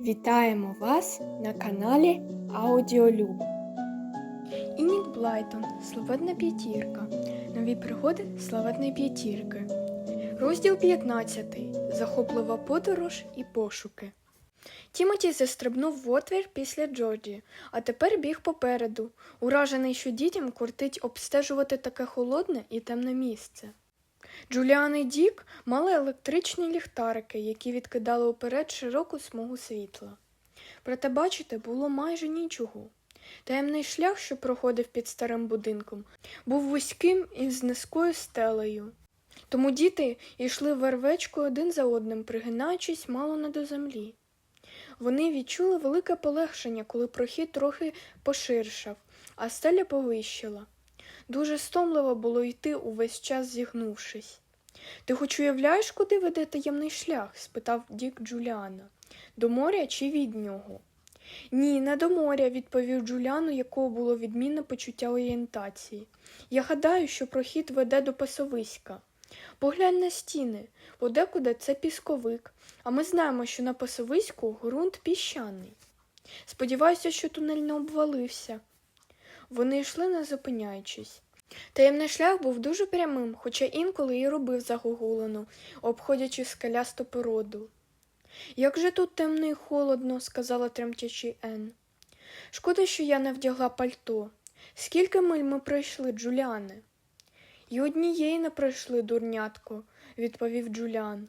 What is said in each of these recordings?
Вітаємо вас на каналі Аудіолюб. Інік Блайтон, Славетна п'ятірка. Нові пригоди Славетної п'ятірки. Розділ 15. Захоплива подорож і пошуки. Тімоті застрибнув в отвір після Джорджі, а тепер біг попереду, уражений, що дітям кортить обстежувати таке холодне і темне місце. Джуліан і Дік мали електричні ліхтарики, які відкидали уперед широку смугу світла. Проте бачити було майже нічого. Таємний шлях, що проходив під старим будинком, був вузьким і з низькою стелею. Тому діти йшли вервечкою один за одним, пригинаючись мало не до землі. Вони відчули велике полегшення, коли прохід трохи поширшав, а стеля повищила. Дуже стомливо було йти увесь час зігнувшись. Ти хоч уявляєш, куди веде таємний шлях? спитав Дік Джуліана. До моря чи від нього? Ні, не до моря, відповів Джуліан, у якого було відмінне почуття орієнтації. Я гадаю, що прохід веде до пасовиська. Поглянь на стіни, подекуди це пісковик, а ми знаємо, що на пасовиську ґрунт піщаний. Сподіваюся, що тунель не обвалився. Вони йшли, не зупиняючись. Таємний шлях був дуже прямим, хоча інколи і робив загогулину, обходячи скелясту породу. Як же тут темно і холодно, сказала тремтячи Ен. Шкода, що я не вдягла пальто. Скільки миль ми пройшли, Джуліане? І однієї не пройшли, дурнятко, відповів Джуліан.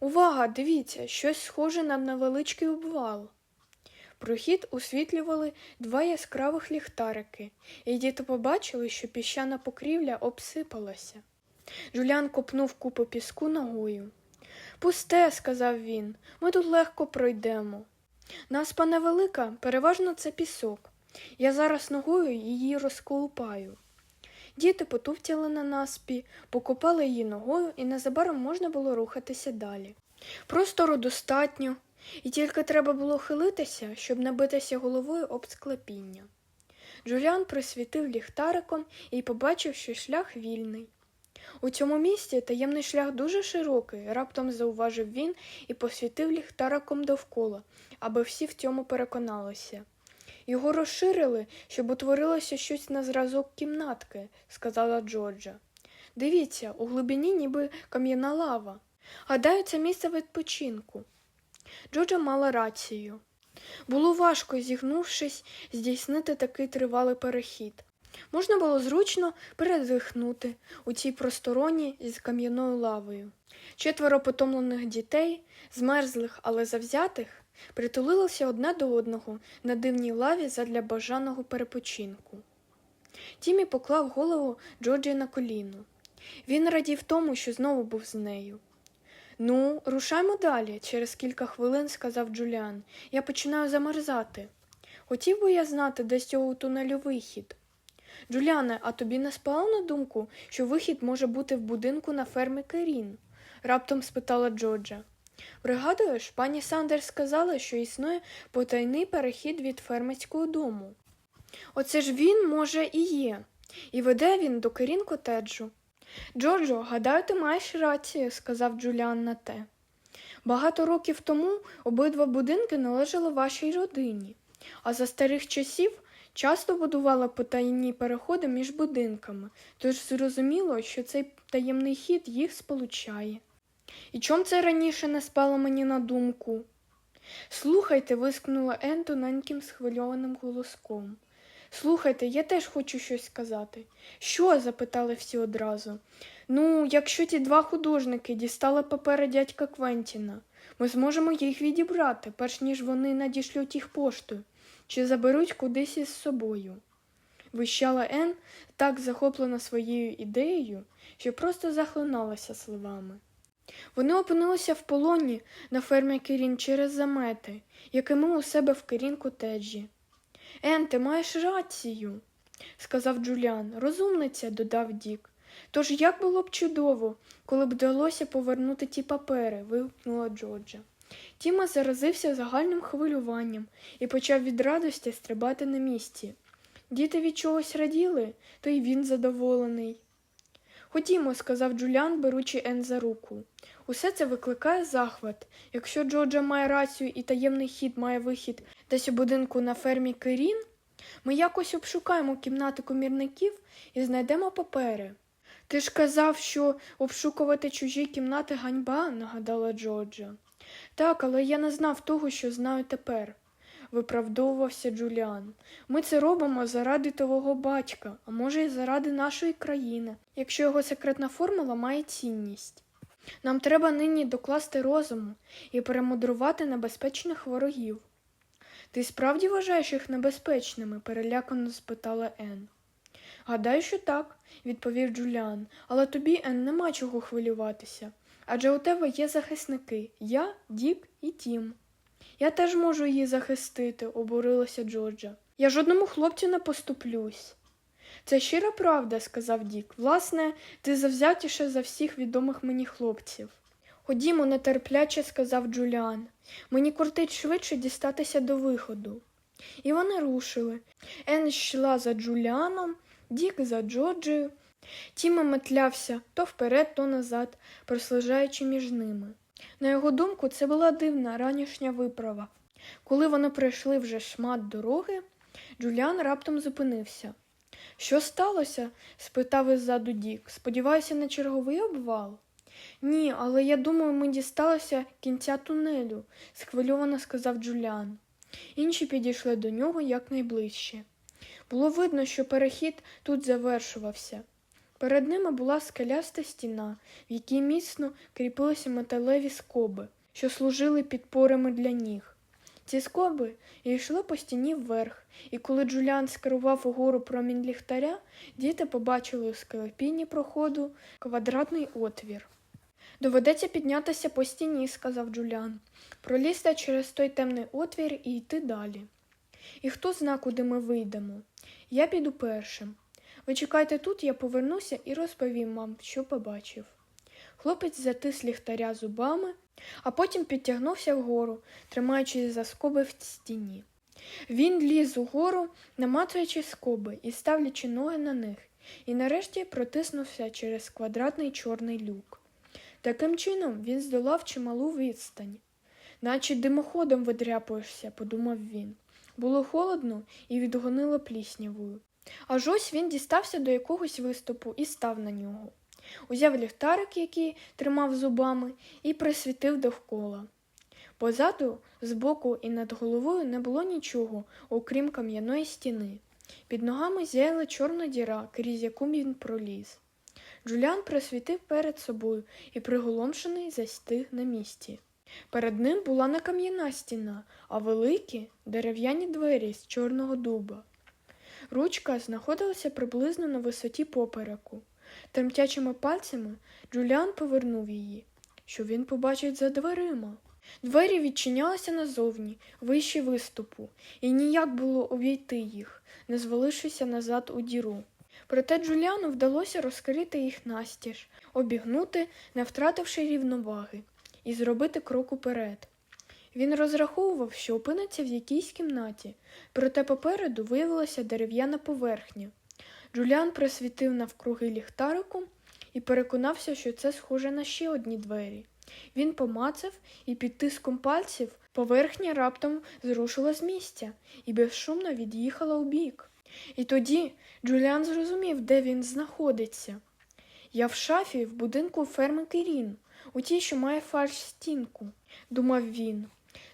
Увага, дивіться, щось схоже на невеличкий обвал. Прохід освітлювали два яскравих ліхтарики, і діти побачили, що піщана покрівля обсипалася. Джуліан копнув купу піску ногою. Пусте, сказав він, ми тут легко пройдемо. Наспа невелика, переважно це пісок. Я зараз ногою її розколупаю. Діти потуптяли на наспі, покопали її ногою, і незабаром можна було рухатися далі. Простору достатньо, і тільки треба було хилитися, щоб набитися головою об склепіння. Джуліан присвітив ліхтариком і побачив, що шлях вільний. У цьому місці таємний шлях дуже широкий, раптом зауважив він і посвітив ліхтариком довкола, аби всі в цьому переконалися. Його розширили, щоб утворилося щось на зразок кімнатки, сказала Джорджа. Дивіться, у глибині ніби кам'яна лава. Гадаю, це місце відпочинку. Джорджа мала рацію. Було важко, зігнувшись, здійснити такий тривалий перехід. Можна було зручно передихнути у цій простороні з кам'яною лавою. Четверо потомлених дітей, змерзлих, але завзятих, притулилися одне до одного на дивній лаві задля бажаного перепочинку. Тімі поклав голову Джорджі на коліно. Він радів тому, що знову був з нею. Ну, рушаймо далі, через кілька хвилин сказав Джуліан. Я починаю замерзати. Хотів би я знати, де з цього тунелю вихід. Джуліане, а тобі не спало на думку, що вихід може бути в будинку на фермі Керін? раптом спитала Джорджа. Пригадуєш, пані Сандерс сказала, що існує потайний перехід від фермерського дому. Оце ж він, може, і є, і веде він до Керін котеджу. Джорджо, гадаю, ти маєш рацію, сказав Джуліан на те. Багато років тому обидва будинки належали вашій родині, а за старих часів часто будувала потайні переходи між будинками, тож зрозуміло, що цей таємний хід їх сполучає. І чом це раніше не спало мені на думку? Слухайте, вискнула Ен тоненьким схвильованим голоском. Слухайте, я теж хочу щось сказати. Що? запитали всі одразу. Ну, якщо ті два художники дістали папери дядька Квентіна, ми зможемо їх відібрати, перш ніж вони надішлють їх поштою, чи заберуть кудись із собою. Вищала Ен, так захоплена своєю ідеєю, що просто захлиналася словами. Вони опинилися в полоні на фермі Керін через замети, якими у себе в Керін котеджі. Ен, ти маєш рацію, сказав Джуліан. Розумниця, додав Дік. Тож як було б чудово, коли б вдалося повернути ті папери, вигукнула Джорджа. Тіма заразився загальним хвилюванням і почав від радості стрибати на місці. Діти від чогось раділи, то й він задоволений. Ходімо, сказав Джуліан, беручи Ен за руку. Усе це викликає захват. Якщо Джорджа має рацію і таємний хід має вихід десь у будинку на фермі Керін, ми якось обшукаємо кімнати комірників і знайдемо папери. Ти ж казав, що обшукувати чужі кімнати ганьба, нагадала Джорджа. Так, але я не знав того, що знаю тепер, виправдовувався Джуліан. Ми це робимо заради твого батька, а може, й заради нашої країни, якщо його секретна формула має цінність. Нам треба нині докласти розуму і перемудрувати небезпечних ворогів. Ти справді вважаєш їх небезпечними? перелякано спитала Ен. Гадаю, що так, відповів Джуліан, але тобі, Ен, нема чого хвилюватися. Адже у тебе є захисники я, Дік і Тім. Я теж можу її захистити, обурилася Джорджа. Я жодному хлопцю не поступлюсь. Це щира правда, сказав Дік. Власне, ти завзятіше за всіх відомих мені хлопців. Ходімо, нетерпляче сказав Джуліан. Мені кортить швидше дістатися до виходу. І вони рушили. Ен йшла за Джуліаном, Дік за Джорджею. Тіма метлявся то вперед, то назад, прослижаючи між ними. На його думку, це була дивна ранішня виправа. Коли вони пройшли вже шмат дороги, Джуліан раптом зупинився. Що сталося? спитав іззаду Дік. Сподіваюся, на черговий обвал? Ні, але я думаю, ми дісталися кінця тунелю, схвильовано сказав Джуліан. Інші підійшли до нього якнайближче. Було видно, що перехід тут завершувався. Перед ними була скеляста стіна, в якій міцно кріпилися металеві скоби, що служили підпорами для ніг. Ці скоби йшли по стіні вверх, і коли Джуліан скерував угору промінь ліхтаря, діти побачили у склепінні проходу квадратний отвір. Доведеться піднятися по стіні, сказав Джуліан, пролізти через той темний отвір і йти далі. І хто зна, куди ми вийдемо? Я піду першим. Ви чекайте тут, я повернуся і розповім вам, що побачив. Хлопець затис ліхтаря зубами, а потім підтягнувся вгору, тримаючись за скоби в стіні. Він ліз угору, намацуючи скоби і ставлячи ноги на них, і нарешті протиснувся через квадратний чорний люк. Таким чином він здолав чималу відстань. Наче димоходом видряпуєшся, подумав він. Було холодно і відгонило пліснявою. Аж ось він дістався до якогось виступу і став на нього. Узяв ліхтарик, який тримав зубами, і присвітив довкола. Позаду, збоку і над головою не було нічого, окрім кам'яної стіни. Під ногами зяяла чорна діра, крізь яку він проліз. Джуліан присвітив перед собою і приголомшений застиг на місці. Перед ним була не кам'яна стіна, а великі дерев'яні двері з чорного дуба. Ручка знаходилася приблизно на висоті попереку. Тремтячими пальцями Джуліан повернув її, що він побачить за дверима. Двері відчинялися назовні, вище виступу, і ніяк було обійти їх, не звалившися назад у діру. Проте Джуліану вдалося розкрити їх настіж, обігнути, не втративши рівноваги, і зробити крок уперед. Він розраховував, що опиниться в якійсь кімнаті, проте попереду виявилася дерев'яна поверхня. Джуліан присвітив навкруги ліхтариком і переконався, що це схоже на ще одні двері. Він помацав і під тиском пальців поверхня раптом зрушила з місця і безшумно від'їхала у бік. І тоді Джуліан зрозумів, де він знаходиться. Я в шафі в будинку ферми Кирін, у тій, що має фальш стінку, думав він.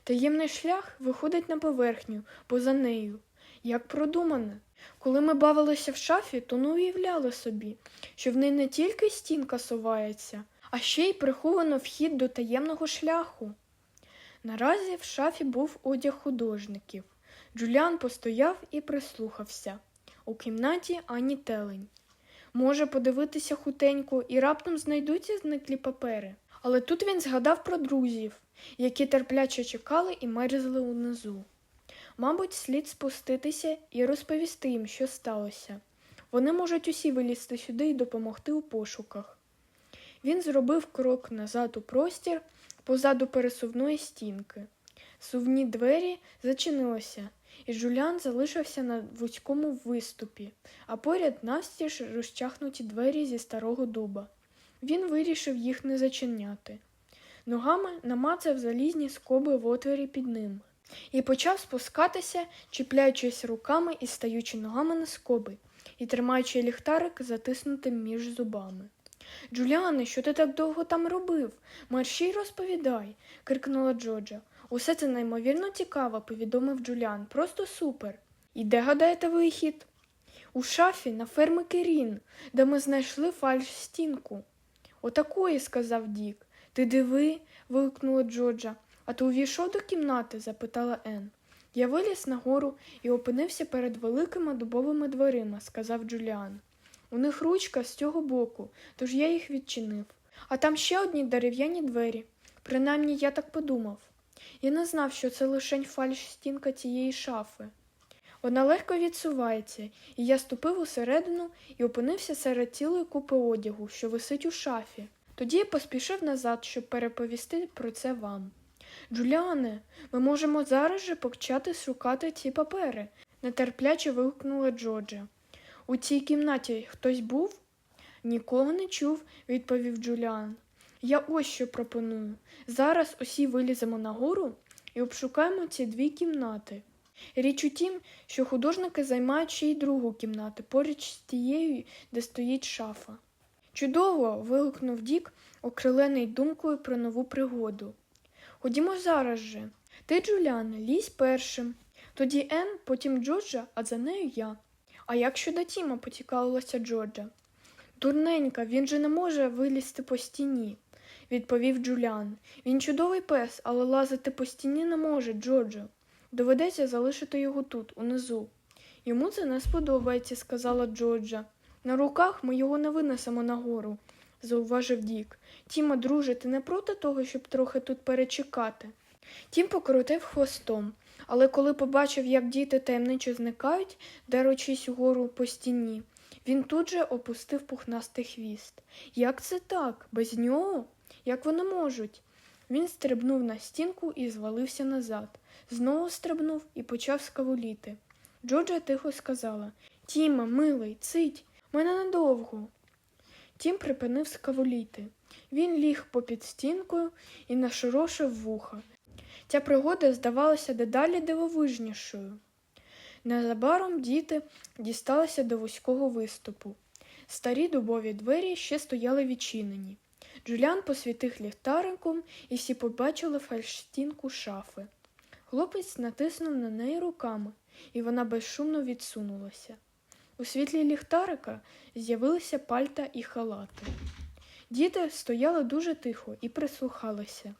Таємний шлях виходить на поверхню, поза нею. Як продумане. Коли ми бавилися в шафі, то не уявляли собі, що в неї не тільки стінка совається, а ще й приховано вхід до таємного шляху. Наразі в шафі був одяг художників. Джуліан постояв і прислухався. У кімнаті ані телень. Може подивитися хутенько і раптом знайдуться зниклі папери. Але тут він згадав про друзів, які терпляче чекали і мерзли унизу. Мабуть, слід спуститися і розповісти їм, що сталося. Вони можуть усі вилізти сюди і допомогти у пошуках. Він зробив крок назад у простір позаду пересувної стінки. Сувні двері зачинилися, і Жулян залишився на вузькому виступі, а поряд навстіж розчахнуті двері зі старого дуба. Він вирішив їх не зачиняти. ногами намацав залізні скоби в отворі під ним і почав спускатися, чіпляючись руками і стаючи ногами на скоби, і тримаючи ліхтарик затиснутим між зубами. Джуліане, що ти так довго там робив? Мерщій розповідай, крикнула Джоджа. Усе це неймовірно цікаво, повідомив Джуліан. Просто супер. І де гадаєте вихід? У шафі на ферми Керін, де ми знайшли фальш-стінку. Отакої, сказав Дік. Ти диви. вигукнула Джоджа. А ти увійшов до кімнати? запитала Ен. Я виліз нагору і опинився перед великими дубовими дверима, сказав Джуліан. У них ручка з цього боку, тож я їх відчинив. А там ще одні дерев'яні двері. Принаймні я так подумав. Я не знав, що це лишень фальш-стінка цієї шафи. Вона легко відсувається, і я ступив усередину і опинився серед цілої купи одягу, що висить у шафі. Тоді я поспішив назад, щоб переповісти про це вам. Джуліане, ми можемо зараз же почати шукати ці папери, нетерпляче вигукнула Джорджа. У цій кімнаті хтось був? Нікого не чув, відповів Джуліан. Я ось що пропоную. Зараз усі виліземо нагору і обшукаємо ці дві кімнати. Річ у тім, що художники займають ще й другу кімнату поруч з тією, де стоїть шафа. Чудово. вигукнув Дік, окрилений думкою про нову пригоду. Ходімо зараз же. Ти, Джуліане, лізь першим. Тоді Ен, потім Джорджа, а за нею я. А як щодо Тіма, поцікавилася Джорджа. Дурненька, він же не може вилізти по стіні, відповів Джуліан. Він чудовий пес, але лазити по стіні не може, Джорджо. Доведеться залишити його тут, унизу. Йому це не сподобається, сказала Джорджа. На руках ми його не винесемо нагору, зауважив Дік. Тіма, друже, ти не проти того, щоб трохи тут перечекати. Тім покрутив хвостом, але коли побачив, як діти таємничо зникають, деручись угору по стіні, він тут же опустив пухнастий хвіст. Як це так? Без нього? Як вони можуть? Він стрибнув на стінку і звалився назад. Знову стрибнув і почав скавуліти. Джорджа тихо сказала Тіма, милий, цить, мене недовго. Тім припинив скавуліти. Він ліг попід стінкою і нашорошив вуха. Ця пригода здавалася дедалі дивовижнішою. Незабаром діти дісталися до вузького виступу. Старі дубові двері ще стояли відчинені. Джуліан посвітив ліхтариком і всі побачили фальшстінку шафи. Хлопець натиснув на неї руками, і вона безшумно відсунулася. У світлі ліхтарика з'явилися пальта і халати. Діти стояли дуже тихо і прислухалися.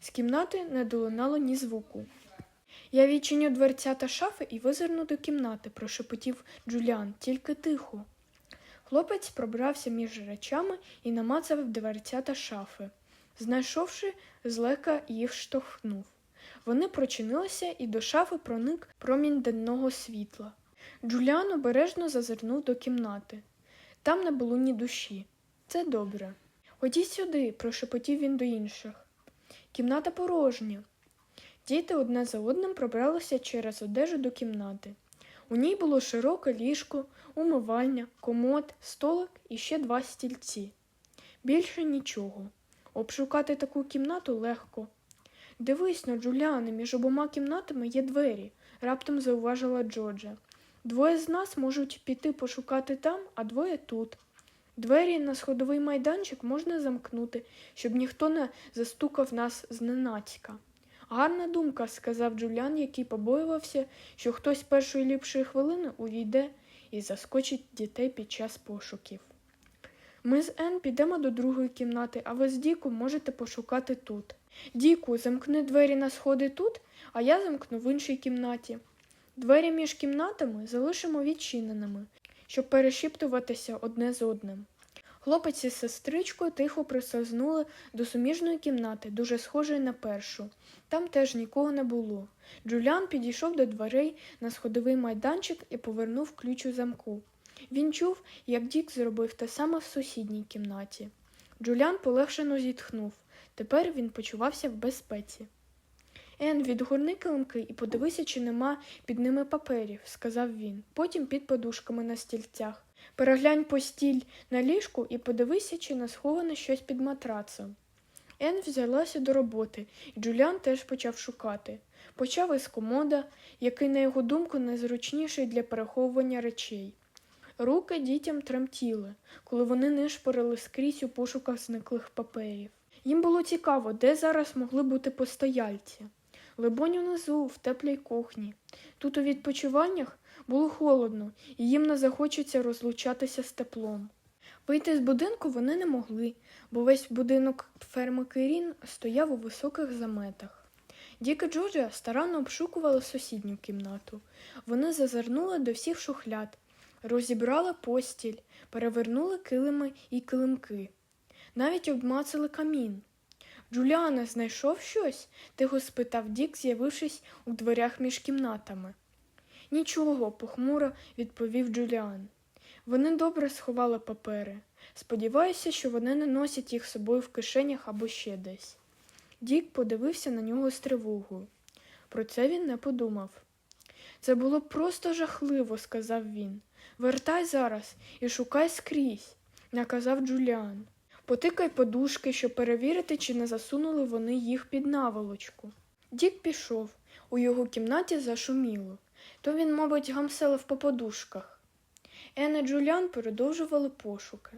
З кімнати не долинало ні звуку. Я відчиню дверця та шафи і визирну до кімнати, прошепотів Джуліан, тільки тихо. Хлопець пробрався між речами і намацав дверця та шафи. Знайшовши, злека їх штовхнув. Вони прочинилися і до шафи проник промінь денного світла. Джуліан обережно зазирнув до кімнати. Там не було ні душі. Це добре. Ходіть сюди, прошепотів він до інших. Кімната порожня. Діти одне за одним пробралися через одежу до кімнати. У ній було широке ліжко, умивальня, комод, столик і ще два стільці. Більше нічого. Обшукати таку кімнату легко. Дивись но, Джуліане, між обома кімнатами є двері, раптом зауважила Джорджа. Двоє з нас можуть піти пошукати там, а двоє тут. Двері на сходовий майданчик можна замкнути, щоб ніхто не застукав нас зненацька. Гарна думка, сказав Джуліан, який побоювався, що хтось першої ліпшої хвилини увійде і заскочить дітей під час пошуків. Ми з Ен підемо до другої кімнати, а ви з Діку можете пошукати тут. Діку, замкни двері на сходи тут, а я замкну в іншій кімнаті. Двері між кімнатами залишимо відчиненими, щоб перешіптуватися одне з одним. Хлопець із сестричкою тихо присознули до суміжної кімнати, дуже схожої на першу. Там теж нікого не було. Джуліан підійшов до дверей на сходовий майданчик і повернув ключ у замку. Він чув, як Дік зробив те саме в сусідній кімнаті. Джуліан полегшено зітхнув. Тепер він почувався в безпеці. Ен, відгорни килимки і подивися, чи нема під ними паперів, сказав він, потім під подушками на стільцях. Переглянь постіль на ліжку і подивися, чи не сховане щось під матрацем. Ен взялася до роботи, і Джуліан теж почав шукати. Почав із комода, який, на його думку, найзручніший для переховування речей. Руки дітям тремтіли, коли вони нишпорили скрізь у пошуках зниклих паперів. Їм було цікаво, де зараз могли бути постояльці. Либонь унизу, в теплій кухні. Тут у відпочиваннях було холодно, і їм не захочеться розлучатися з теплом. Вийти з будинку вони не могли, бо весь будинок ферми Кирін стояв у високих заметах. Дік і Джорджія старанно обшукували сусідню кімнату. Вони зазирнули до всіх шухляд, розібрали постіль, перевернули килими і килимки. Навіть обмацали камін. Джуліане, знайшов щось? тихо спитав Дік, з'явившись у дверях між кімнатами. Нічого, похмуро відповів Джуліан. Вони добре сховали папери. Сподіваюся, що вони не носять їх з собою в кишенях або ще десь. Дік подивився на нього з тривогою. Про це він не подумав. Це було просто жахливо, сказав він. Вертай зараз і шукай скрізь, наказав Джуліан. Потикай подушки, щоб перевірити, чи не засунули вони їх під наволочку. Дік пішов. У його кімнаті зашуміло. То він, мабуть, гамселив по подушках. Ен і Джуліан продовжували пошуки.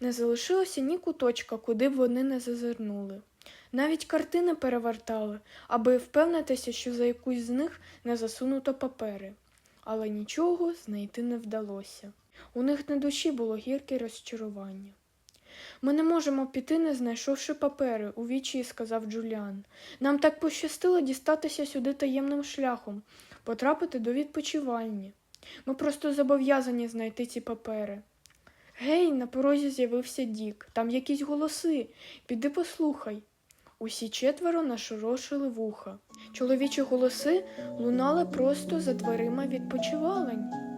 Не залишилося ні куточка, куди б вони не зазирнули. Навіть картини перевертали, аби впевнитися, що за якусь з них не засунуто папери. Але нічого знайти не вдалося. У них на душі було гірке розчарування. Ми не можемо піти, не знайшовши папери, у вічі сказав Джуліан. Нам так пощастило дістатися сюди таємним шляхом, потрапити до відпочивальні. Ми просто зобов'язані знайти ці папери. Гей, на порозі з'явився Дік. Там якісь голоси. Піди послухай. Усі четверо нашорошили вуха. Чоловічі голоси лунали просто за дверима відпочивалень.